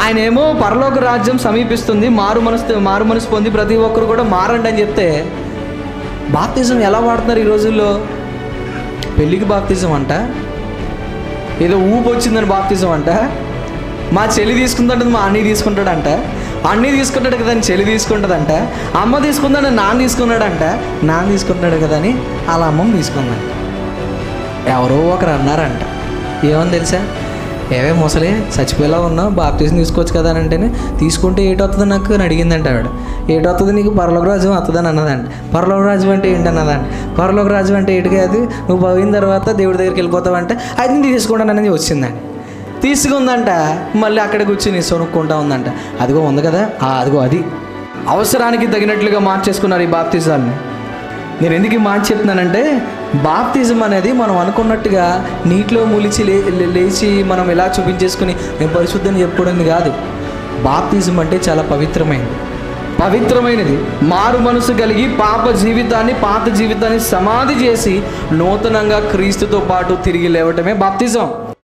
ఆయన ఏమో పరలోక రాజ్యం సమీపిస్తుంది మారు మనసు మారు మనసు పొంది ప్రతి ఒక్కరు కూడా మారండి అని చెప్తే బాప్తిజం ఎలా వాడుతున్నారు ఈ రోజుల్లో? పెళ్ళికి బాప్తిజం అంట? ఏదో ఊపు వచ్చిందని బాప్తిజం అంట? మా చెల్లి తీసుకుందంటే మా అన్నీ తీసుకుంటాడంట? అన్నీ తీసుకుంటాడు కదా అని చెల్లి తీసుకుంటుందంట? అమ్మ తీసుకుందని నాన్న తీసుకున్నాడంట? నాన్న తీసుకుంటున్నాడు కదా అని అలా అమ్మమ్మ తీసుకుందంట. ఎవరో ఒకరు అన్నారంట. ఏమని తెలుసా? ఏవే ముసలి చచ్చిపోయేలా ఉన్నావు బాప్తీసం తీసుకోవచ్చు కదా అని అంటేనే తీసుకుంటే ఏటొస్తుంది నాకు? అని అడిగిందంట ఆవిడ. ఏటొస్తుంది నీకు? పరలోక రాజ్యం వస్తుందని అన్నదంట. పరలోక రాజ్యం అంటే ఏంటి అన్నదంట పరలోక రాజ్యం అంటే ఏటి కాదు నువ్వు పోయిన తర్వాత దేవుడి దగ్గరికి వెళ్ళిపోతావంటే అది నేను తీసుకుంటాను అనేది వచ్చిందండి తీసుకుందంట. మళ్ళీ అక్కడ కూర్చుని సొనుక్కుంటా ఉందంట. అదిగో ఉంది కదా అదిగో అది. అవసరానికి తగినట్లుగా మార్చేసుకున్నారు ఈ బాప్తిజాన్ని నేను ఎందుకు ఈ మాట చెప్తున్నానంటే బాప్తిజం అనేది మనం అనుకున్నట్టుగా నీటిలో ములిచి లే లే- లేచి మనం ఎలా చూపించేసుకుని నేను పరిశుద్ధని చెప్పుకోవడం కాదు. బాప్తిజం అంటే చాలా పవిత్రమైనది. పవిత్రమైనది. మారు మనసు కలిగి పాప జీవితాన్ని పాత జీవితాన్ని సమాధి చేసి నూతనంగా క్రీస్తుతో పాటు తిరిగి లేవటమే బాప్తిజం.